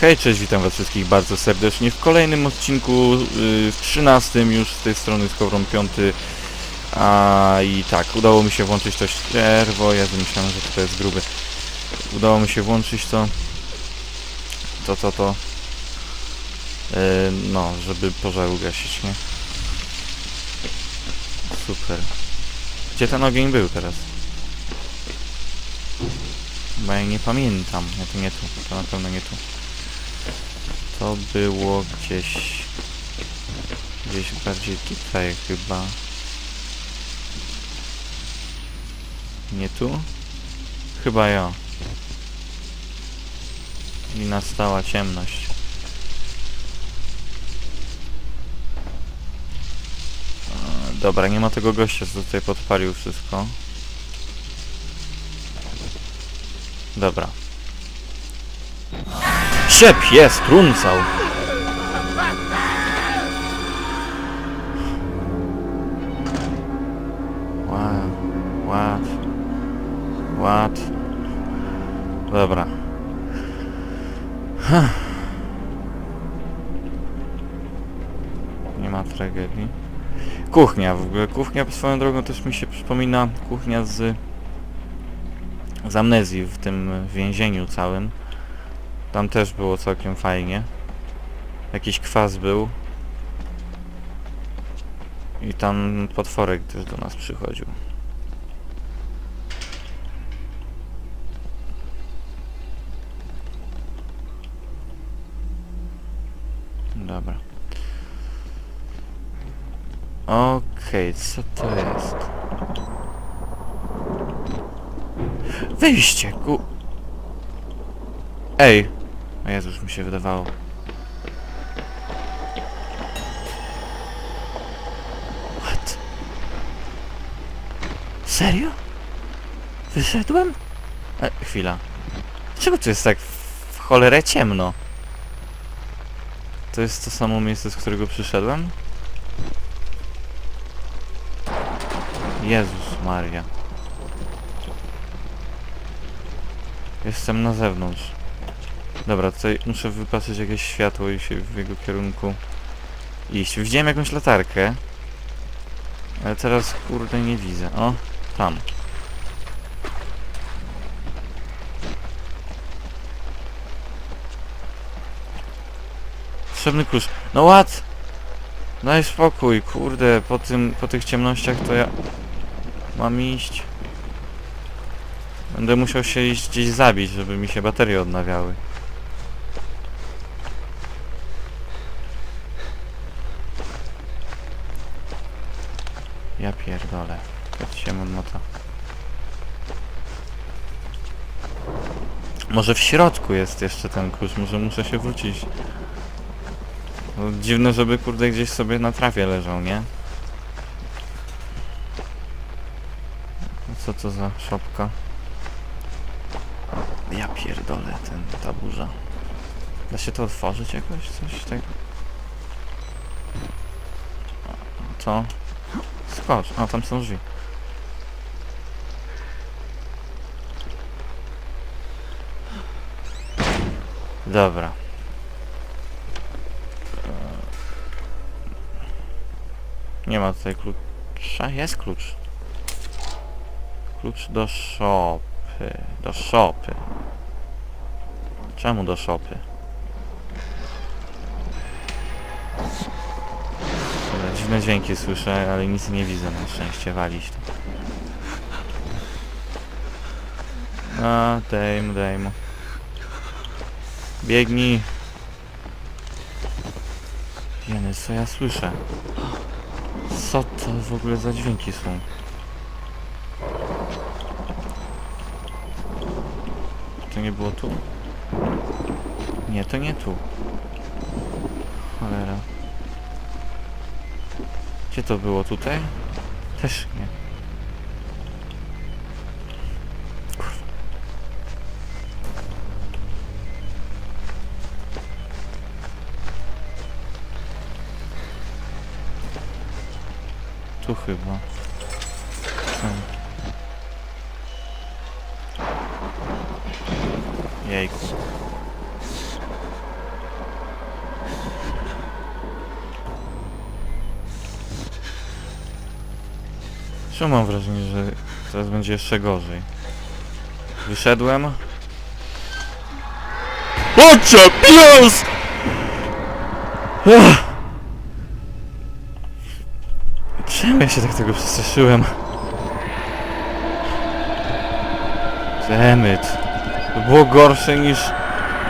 Hej, cześć, witam was wszystkich bardzo serdecznie w kolejnym odcinku, yy, w 13 już z tej strony z Kowrą 5. A i tak, udało mi się włączyć to ścierwo, ja myślałem, że to jest gruby. Udało mi się włączyć to, to, to, to, yy, no, żeby pożar ugasić, nie? Super. Gdzie ten ogień był teraz? Bo ja nie pamiętam. Nie, to nie tu. To na pewno nie tu. To było gdzieś... Gdzieś bardziej tutaj chyba. Nie tu? Chyba ja. I nastała ciemność. E, Dobra, nie ma tego gościa, co tutaj podpalił wszystko. Dobra. Siep jest, truncał. Ład, ład. Dobra. Huh. Nie ma tragedii. Kuchnia, w ogóle kuchnia swoją drogą też mi się przypomina kuchnia z z amnezji w tym więzieniu całym. Tam też było całkiem fajnie. Jakiś kwas był. I tam potworek też do nas przychodził. Dobra. Okej, co to jest? Wyjście, ku... Ej! O Jezus, mi się wydawało. What? Serio? Wyszedłem? E, chwila. Dlaczego tu jest tak w cholerę ciemno? To jest to samo miejsce, z którego przyszedłem? Jezus Maria. Jestem na zewnątrz. Dobra, tutaj muszę wypatrzeć jakieś światło i się w jego kierunku iść. Widziałem jakąś latarkę. Ale teraz kurde nie widzę. O, tam. Potrzebny klucz. No what? Daj spokój, kurde, po tym, po tych ciemnościach to ja mam iść. Będę musiał się iść gdzieś zabić, żeby mi się baterie odnawiały. Ja pierdolę. Jak się mam mota. Może w środku jest jeszcze ten klucz, może muszę się wrócić. No, dziwne, żeby kurde gdzieś sobie na trawie leżał, nie? Co to za szopka? Ja pierdolę ten, ta burza. Da się to otworzyć jakoś? Coś tak... Co? Skocz. A, tam są drzwi. Dobra. Eee, Nie ma tutaj klucza. Jest klucz. Klucz do szopy. Do szopy. Czemu do szopy? Dziwne dźwięki słyszę, ale nic nie widzę na szczęście walić. A, daj mu. Biegnij. Jeny, co ja słyszę? Co to w ogóle za dźwięki są? To nie było tu? Nie, to nie tu. To było? Tutaj? Też nie. Tu chyba. Czemu mam wrażenie, że teraz będzie jeszcze gorzej? Wyszedłem. Ocia, pies! Ech! Czemu ja się tak tego przestraszyłem? Zemyt. To było gorsze niż...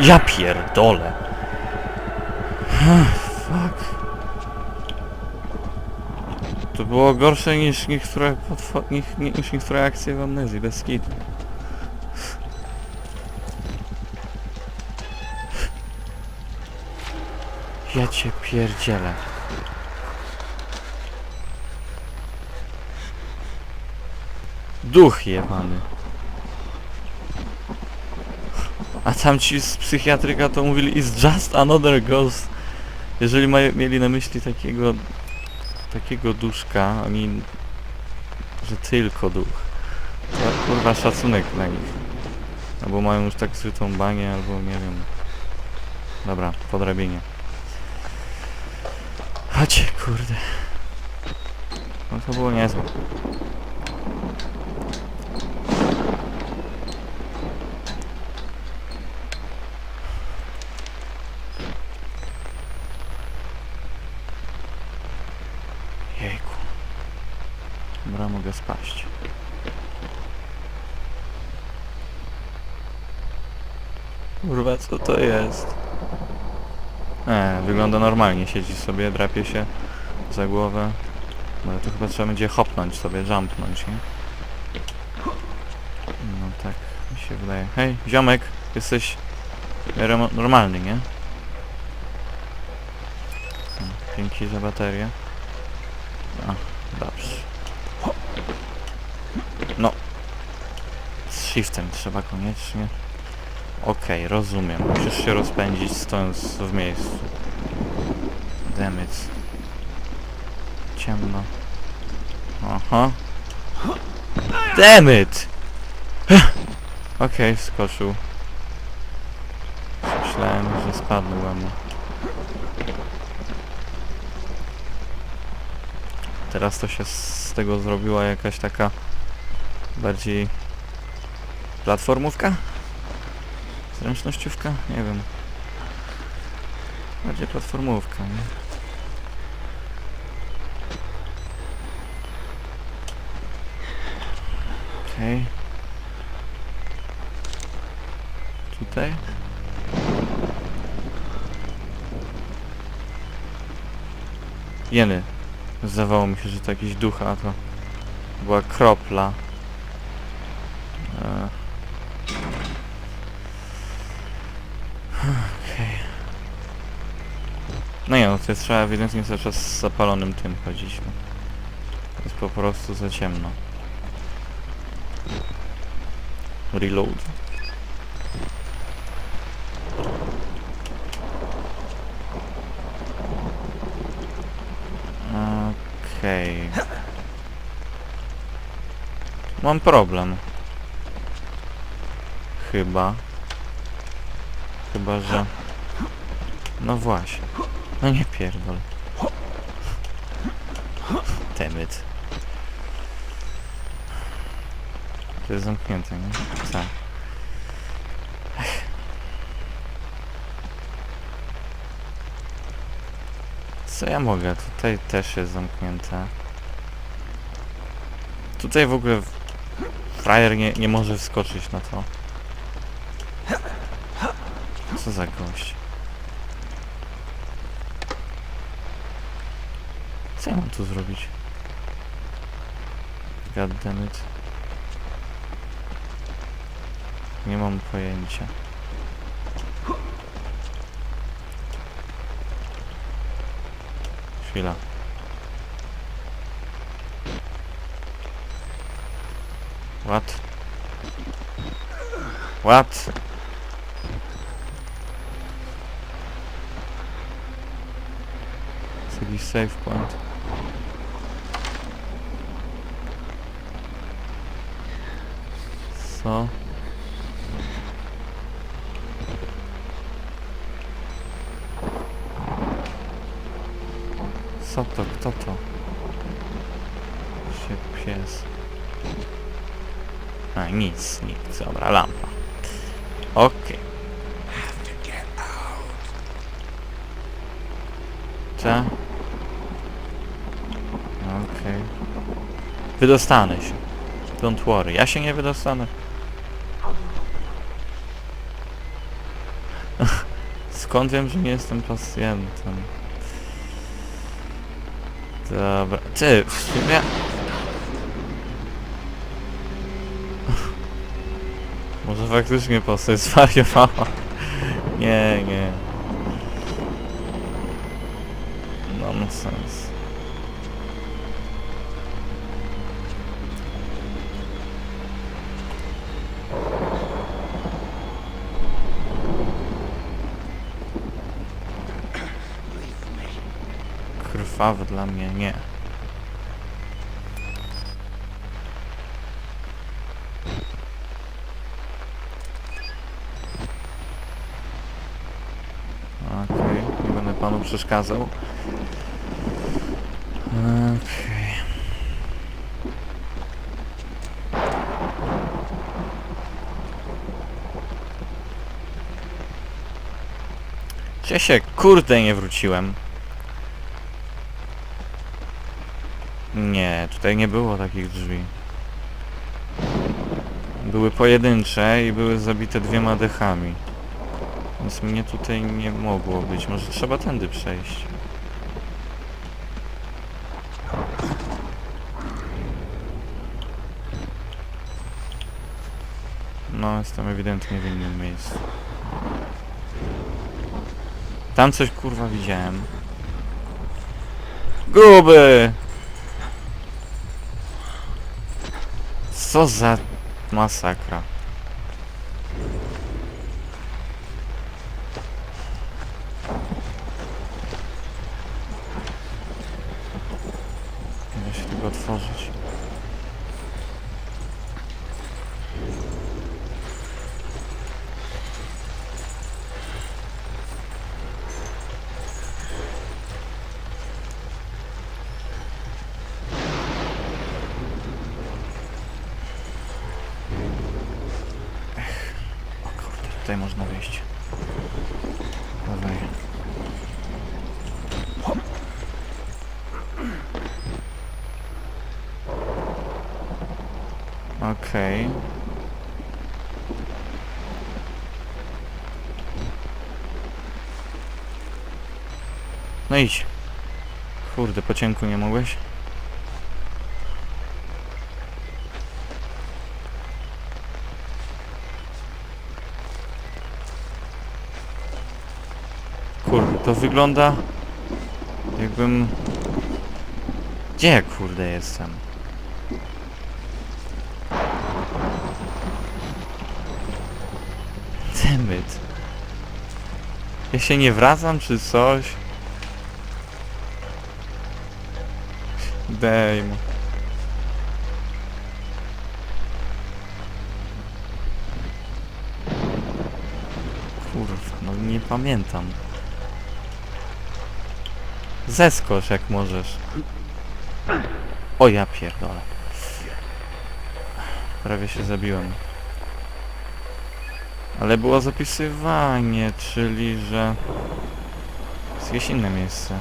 Ja pierdolę. Fuck. To było gorsze niż niektóre, niż, niż niektóre akcje w amnezji, bez kitu. Ja cię pierdzielę. Duch jebany. A tam ci z psychiatryka to mówili is just another ghost. Jeżeli mieli na myśli takiego takiego duszka, mi że tylko duch. To kurwa szacunek dla nich. Albo mają już tak zrytą banię, albo nie wiem. Dobra, podrabienie. Chodźcie, kurde. No to było niezłe. Jejku. Dobra, mogę spaść. Kurwa, co to jest? E, wygląda normalnie, siedzi sobie, drapie się za głowę. No to chyba trzeba będzie hopnąć sobie, jumpnąć, nie? No tak, mi się wydaje. Hej, ziomek, jesteś normalny, nie? Dzięki za baterię. A, dobrze. No. Z shiftem trzeba koniecznie. Okej, rozumiem. Musisz się rozpędzić stojąc w miejscu. Dammit. Ciemno. Aha. Dammit! Okej, wskoczył. Myślałem, że spadłem. Teraz to się z tego zrobiła jakaś taka bardziej platformówka? Zręcznościówka? Nie wiem. Bardziej platformówka, nie? Okej. Tutaj? Jeny. Zdawało mi się, że to jakiś duch, a to była kropla. E. Okej. No nie, no to jest trzeba ewidentnie cały czas z zapalonym tym chodzić. No. Jest po prostu za ciemno. Reload. Okej. Mam problem. Chyba. Chyba, że... No właśnie. No nie pierdol. Temyt. To jest zamknięte, nie? Tak. Co ja mogę? Tutaj też jest zamknięte. Tutaj w ogóle frajer nie, nie może wskoczyć na to. Co za gość? Co ja mam tu zrobić? God damn it. Nie mam pojęcia. Chwila. What? What? Jest jakiś save point. Co? Co to? Kto to? Się jest? A, nic, nic. Dobra, lampa. Okej. Ta? Okej. Wydostanę się. Don't worry. Ja się nie wydostanę. Skąd wiem, że nie jestem pacjentem? Dobra. Ty, w sumie... Może faktycznie postać zwariowała. Nie, nie. Nonsens. Krwawy dla mnie, nie. Okej, nie będę panu przeszkadzał. Okej. Czy ja się kurde nie wróciłem? Nie, tutaj nie było takich drzwi. Były pojedyncze i były zabite dwiema dechami. Więc mnie tutaj nie mogło być. Może trzeba tędy przejść. No, jestem ewidentnie w innym miejscu. Tam coś kurwa widziałem. Gruby! Co za masakra. Da się tego otworzyć. O kurde, tutaj można wyjść. Dawaj. Okej. No idź. Kurde, po nie mogłeś? Kurde, to wygląda jakbym... Gdzie kurde jestem? Demyt. Ja się nie wracam czy coś? Dejmo. Kurwa, no nie pamiętam. Zeskocz jak możesz. O ja pierdolę. Prawie się zabiłem. Ale było zapisywanie, czyli że... Jest jakieś inne miejsce.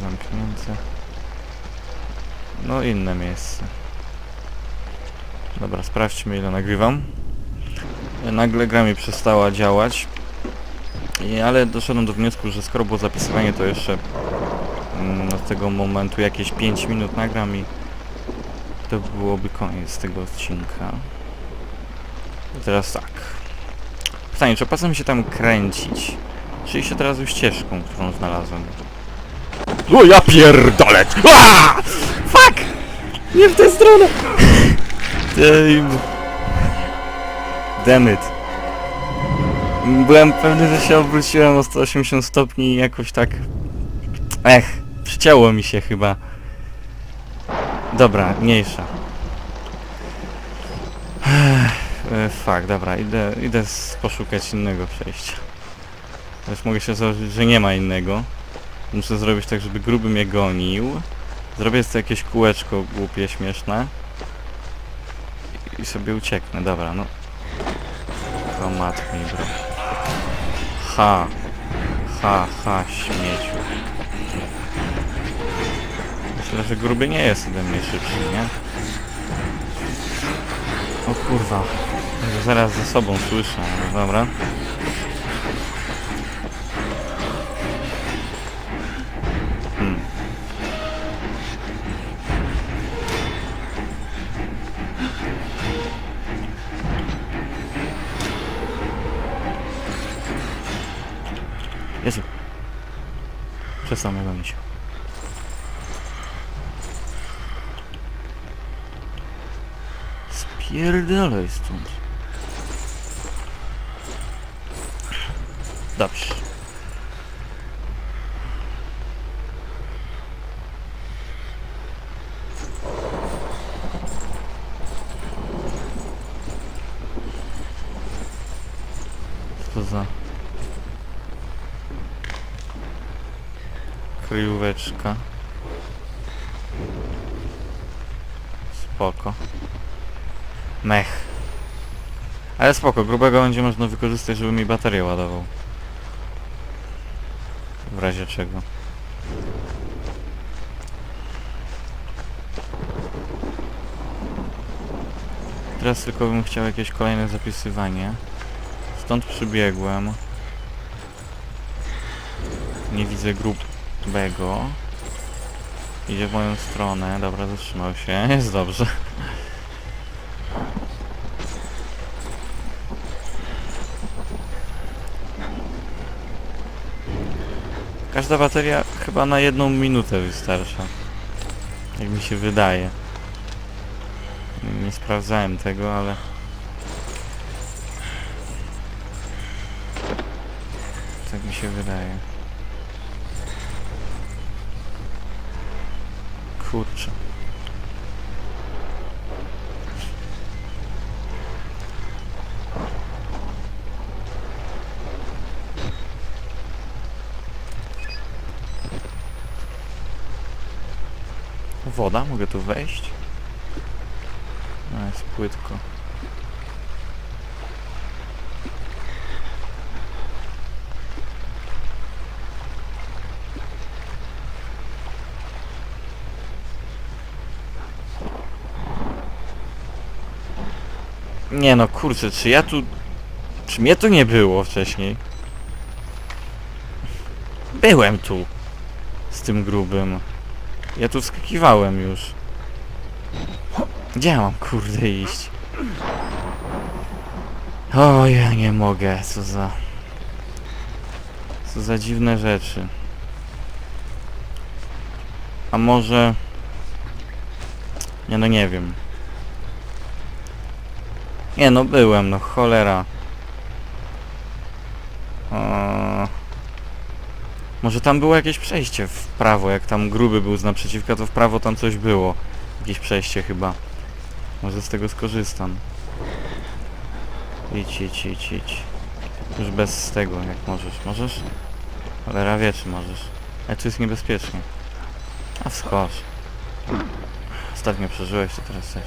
Zamknięte. No inne miejsce. Dobra, sprawdźmy ile nagrywam. Nagle gra mi przestała działać. I, ale doszedłem do wniosku, że skoro było zapisywanie, to jeszcze mm, od tego momentu jakieś 5 minut nagram i to byłoby koniec tego odcinka. I teraz tak. Pytanie, czy opłaca mi się tam kręcić? Czy iść od razu ścieżką, którą znalazłem? O ja pierdolę! Fuck! Nie w tę stronę! It. Byłem pewny, że się obróciłem o 180 stopni i jakoś tak... Ech, przycięło mi się chyba. Dobra, mniejsza. Ech, e, fuck, dobra, idę, idę poszukać innego przejścia. Też mogę się założyć, że nie ma innego. Muszę zrobić tak, żeby gruby mnie gonił. Zrobię sobie jakieś kółeczko głupie, śmieszne. I sobie ucieknę, dobra, no. O matko mi bro. Ha. Ha, ha, śmieciu. Myślę, że gruby nie jest ode mnie szybszy, nie? O kurwa. Zaraz za sobą słyszę, no dobra. Przestał mnie gonić. Spierdalaj stąd. Dobrze. Co to za... Kryjóweczka. Spoko. Mech. Ale spoko, grubego będzie można wykorzystać, żeby mi baterię ładował. W razie czego. Teraz tylko bym chciał jakieś kolejne zapisywanie. Stąd przybiegłem. Nie widzę grubego. Idzie w moją stronę. Dobra, zatrzymał się. Jest dobrze. Każda bateria chyba na jedną minutę wystarcza. Jak mi się wydaje. Nie sprawdzałem tego, ale... Tak mi się wydaje. Kurczę. Woda? Mogę tu wejść? No jest płytko. Nie no, kurczę, czy ja tu... Czy mnie tu nie było wcześniej? Byłem tu. Z tym grubym. Ja tu wskakiwałem już. Gdzie ja mam kurde iść? O, ja nie mogę, co za... Co za dziwne rzeczy. A może... Nie no, nie wiem. Nie no, byłem, no cholera. Może tam było jakieś przejście w prawo, jak tam gruby był z naprzeciwka, to w prawo tam coś było. Jakieś przejście chyba. Może z tego skorzystam. Idź, idź, idź, idź. Już bez tego, jak możesz. Możesz? Cholera wie, czy możesz. Ale tu jest niebezpiecznie. A wskocz. Ostatnio przeżyłeś, to teraz też.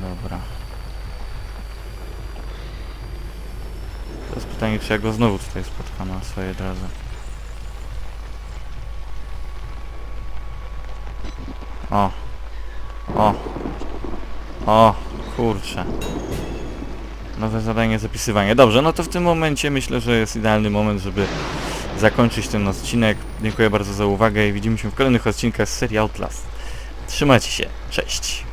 Dobra. Teraz pytanie, czy ja go znowu tutaj spotkam na swojej drodze. O. O. O. Kurczę. Nowe zadanie, zapisywanie. Dobrze, no to w tym momencie myślę, że jest idealny moment, żeby zakończyć ten odcinek. Dziękuję bardzo za uwagę i widzimy się w kolejnych odcinkach z serii Outlast. Trzymajcie się. Cześć.